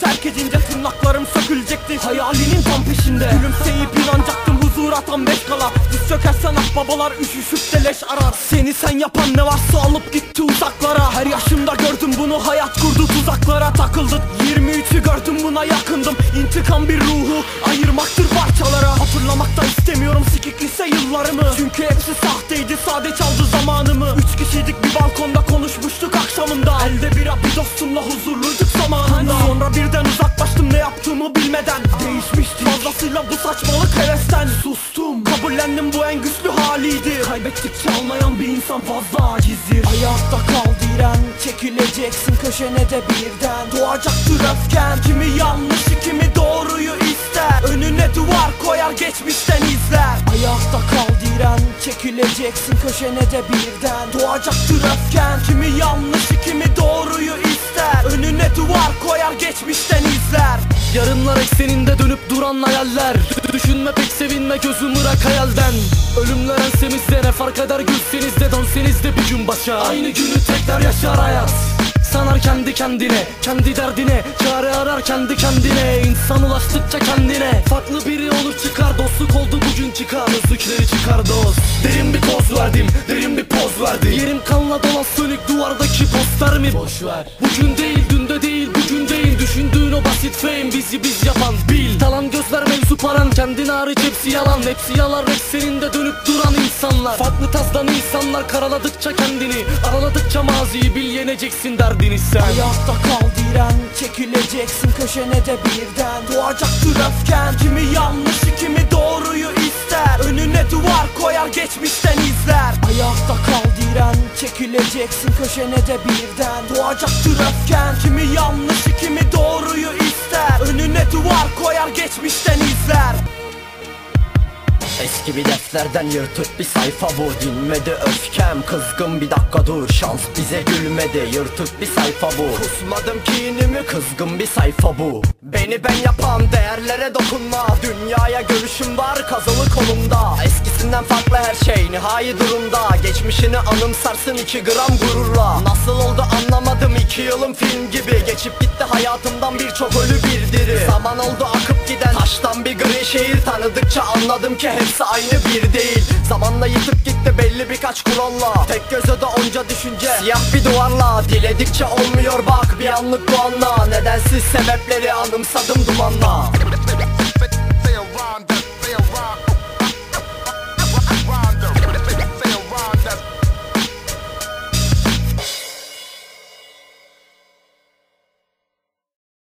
terk edince tırnaklarım sökülecekti. Hayalinin tam peşinde. Gülümseyip inanacaktım huzura tam beş kala. Diz çökersen babalar üşüşüp de leş arar. Seni sen yapan ne varsa alıp gitti uzaklara. Her yaşımda gördüm bunu hayat kurdu tuzaklara. Takıldık 23'ü gördüm buna yakındım. İntikam bir ruhu ayırmaktır parçalara. Hatırlamak da istemiyorum sikik lise yıllarımı. Çünkü hepsi sahteydi sade çaldı zamanımı. Üç kişiydik bir balkonda konuşmuştuk akşamında. Elde bira bir dostumla zamanında Sonra birden uzaklaştım ne yaptığımı bilmeden. Değişmişti fazlasıyla bu saçmalık hevesten. Sustum kabullendim bu en güçlü haliydi. Kaybettikçe almayan bir insan fazla acizdir Ayakta kal diren çekileceksin köşene de birden. Doğacaktır öfken kimi yanlış kimi doğruyu ister. Önüne duvar koyar geçmişten izler. Ayakta kal diren çekileceksin köşene de birden. Doğacaktır öfken kimi yanlış kimi doğruyu ister. Önüne duvar koyar geçmişten izler. Yarınlar ekseninde dönüp duran hayaller. Düşünme pek sevinme gözüm ırak hayalden. Ölümler ensemizde ne fark eder? Gülseniz de dönseniz de bir gün başa. Aynı günü tekrar yaşar hayat. Sanar kendi kendine, kendi derdine. Çare arar kendi kendine. İnsan ulaştıkça kendine. Farklı biri olur çıkar. Dostluk oldu bugün çıkar Özlükleri çıkar dost. Derin bir poz verdim, derin bir poz verdim. Yerim kanla dolan sönük duvardaki poster mi? Boş ver. Bugün değil, dünde değil, bugün değil. Düşündüğün o basit fame bizi biz yapan bil. Talan gözler mevzu paran Kendin hariç hepsi yalan. Hepsi yalan ekseninde dönüp duran insanlar. Farklı tazdan insanlar karaladıkça kendini Araladıkça maziyi bil yeneceksin derdini sen. Ayakta kal diren çekileceksin köşene de birden. Doğacaktır öfken kimi yanlış kimi doğruyu ister koyar geçmişten izler. Ayakta kal diren çekileceksin köşene de birden. Doğacaktır öfken kimi yanlış kimi doğruyu ister. Önüne duvar koyar geçmişten izler Eski bir defterden yırtık bir sayfa bu Dinmedi öfkem kızgın bir dakika dur. Şans bize gülmedi yırtık bir sayfa bu Kusmadım kinimi kızgın bir sayfa bu. Beni ben yapan değerlere dokunma. Dünyaya görüşüm var kazılı kolumda. Eskisinden farklı her şey nihai durumda. Geçmişini anımsarsın iki gram gururla. Nasıl oldu anlamadım iki yılım film gibi. Geçip gitti hayatımdan birçok ölü bir diri Zaman oldu akıp giden taştan bir gri şehir. Tanıdıkça anladım ki hepsi aynı bir değil. Zamanla yıtıp gitti belli birkaç kuralla. Tek göze de onca düşünce. Siyah bir duvarla Diledikçe olmuyor bak. Bir anlık bu anla Nedensiz sebepleri anımsadım dumanla